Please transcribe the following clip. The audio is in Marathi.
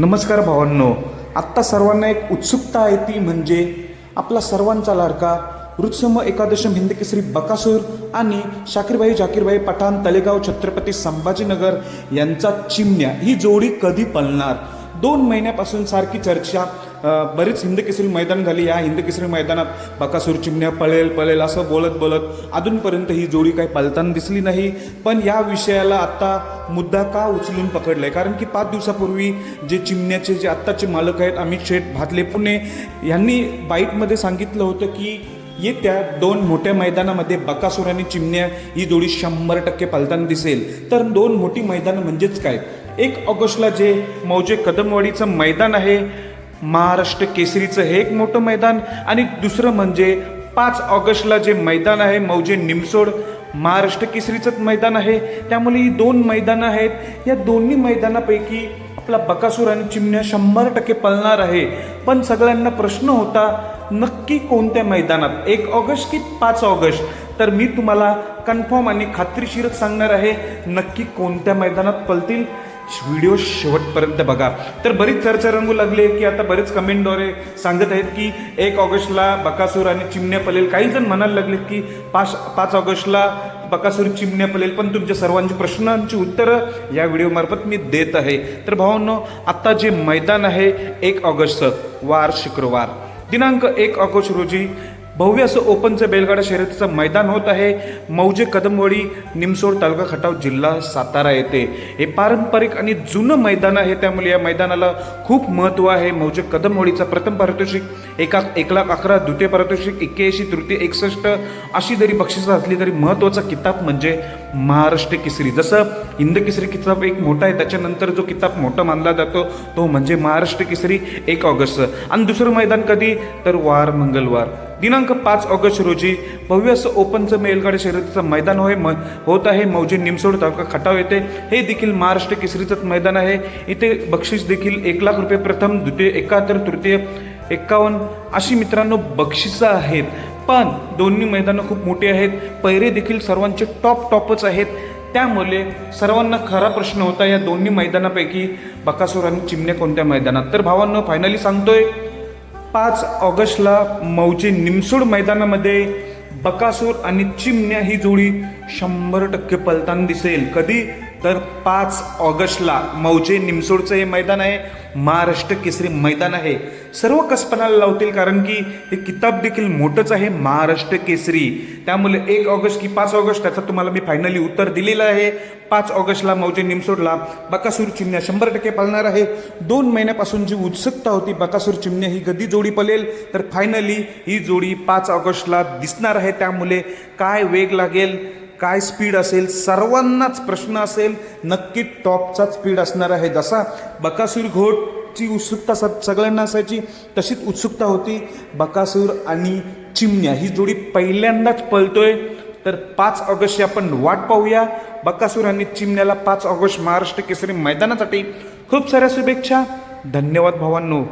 नमस्कार भावांनो आत्ता सर्वांना एक उत्सुकता आहे ती म्हणजे आपला सर्वांचा लाडका रुत्सम एकादशम हिंदकेसरी बकासूर आणि शाकीरबाई जाकीरबाई पठाण तलेगाव छत्रपती संभाजीनगर यांचा चिमण्या ही जोडी कधी पळणार? दोन महिन्यापासून सारखी चर्चा बरीच हिंद केसरी मैदान झाली. या हिंद केसरी मैदानात बकासूर चिमण्या पळेल पळेल असं बोलत बोलत अजूनपर्यंत ही जोडी काही पळताना दिसली नाही. पण या विषयाला आत्ता मुद्दा का उचलून पकडलाय? कारण की पाच दिवसापूर्वी जे चिमण्याचे जे आत्ताचे मालक आहेत अमित शेठ भातले पुणे यांनी बाईटमध्ये सांगितलं होतं की येत्या दोन मोठ्या मैदानामध्ये बकासूर आणि चिमण्या ही जोडी शंभर टक्के पालताना दिसेल. तर दोन मोठी मैदानं म्हणजेच काय? एक ऑगस्टला जे मौजे कदमवाडीचं मैदान आहे महाराष्ट्र केसरीचं हे एक मोठं मैदान. आणि दुसरं म्हणजे पाच ऑगस्टला जे मैदान आहे मौजे निमसोड महाराष्ट्र केसरीचंच मैदान आहे. त्यामुळे ही दोन मैदानं आहेत. या दोन्ही मैदानापैकी आपला बकासूर आणि चिमण्या शंभर टक्के पळणार आहे. पण सगळ्यांना प्रश्न होता नक्की कोणत्या मैदानात? एक ऑगस्ट की पाच ऑगस्ट? तर मी तुम्हाला कन्फर्म आणि खात्रीशीरच सांगणार आहे नक्की कोणत्या मैदानात पळतील? व्हिडिओ शेवटपर्यंत बघा. तर बरीच चर्चा रंगू लागली की आता बरेच कमेंटद्वारे सांगत आहेत की एक ऑगस्टला बकासूर आणि चिमण्या पलेल काही जण म्हणायला लागलेत की पाच पाच ऑगस्टला बकासूर चिमण्या पलेल पण तुमच्या सर्वांची प्रश्नांची उत्तरं या व्हिडिओमार्फत मी देत आहे. तर भावांनो आत्ता जे मैदान आहे एक ऑगस्टचं वार शुक्रवार. दिनांक एक ऑगस्ट रोजी भव्य असं ओपनचं बैलगाडा शर्यतीचं मैदान होत आहे. मौजे कदमवाडी निमसोड तालुका खटाव जिल्हा सातारा येथे. हे पारंपरिक आणि जुनं मैदान आहे. त्यामुळे या मैदानाला खूप महत्त्व आहे. मौजे कदमवाडीचा प्रथम पारितोषिक एका एक लाख अकरा द्वितीय पारितोषिक एक्क्याऐंशी तृतीय एकसष्ट अशी जरी बक्षिसं असली तरी महत्त्वाचा किताब म्हणजे महाराष्ट्र केसरी. जसं हिंद केसरी किताब एक मोठा आहे त्याच्यानंतर जो किताब मोठा मानला जातो तो म्हणजे महाराष्ट्र केसरी एक ऑगस्ट. आणि दुसरं मैदान कधी? तर वार मंगळवार दिनांक पाच ऑगस्ट रोजी भव्य असं ओपनचं मेलगाडी शर्यतीचं मैदान होय म होत आहे. मौजे निमसोड तालुका खटाव येथे. हे देखील महाराष्ट्र केसरीचंच मैदान आहे. इथे बक्षीस देखील एक लाख रुपये प्रथम द्वितीय एकाहत्तर तृतीय एक्कावन्न अशी मित्रांनो बक्षिसं आहेत. पण दोन्ही मैदानं खूप मोठी आहेत. पैरे देखील सर्वांचे टॉप टॉपच आहेत. त्यामुळे सर्वांना खरा प्रश्न होता या दोन्ही मैदानापैकी बकासूर आणि चिमण्या कोणत्या मैदानात? तर भावांनो फायनली सांगतोय पाच ऑगस्टला मऊचे निमसोड मैदानामध्ये बकासूर आणि चिमण्या ही जोडी शंभर टक्के पलताना दिसेल. कधी? तर पाच ऑगस्टला मौजे निमसोडचं हे मैदान आहे. महाराष्ट्र केसरी मैदान आहे. सर्व कसपणाला लावतील कारण की हे किताब देखील मोठंच आहे महाराष्ट्र केसरी. त्यामुळे एक ऑगस्ट की पाच ऑगस्ट त्याचं तुम्हाला मी फायनली उत्तर दिलेलं आहे. पाच ऑगस्टला मौजे निमसोडला बकासूर चिमण्या शंभर टक्के पालणार आहे. दोन महिन्यापासून जी उत्सुकता होती बकासूर चिमण्या ही कधी जोडी पलेल तर फायनली ही जोडी पाच ऑगस्टला दिसणार आहे. त्यामुळे काय वेग लागेल? काय स्पीड असेल सर्वांनाच प्रश्न असेल नक्की टॉपचा स्पीड असणार आहे. जसा बकासूर घोटची उत्सुकता स सगळ्यांना असायची तशीच उत्सुकता होती बकासूर आणि चिमण्या. ही जोडी पहिल्यांदाच पळतोय. तर पाच ऑगस्टची आपण वाट पाहूया. बकासूर आणि चिमण्याला पाच ऑगस्ट महाराष्ट्र केसरी मैदानासाठी खूप साऱ्या शुभेच्छा. धन्यवाद भावांनो.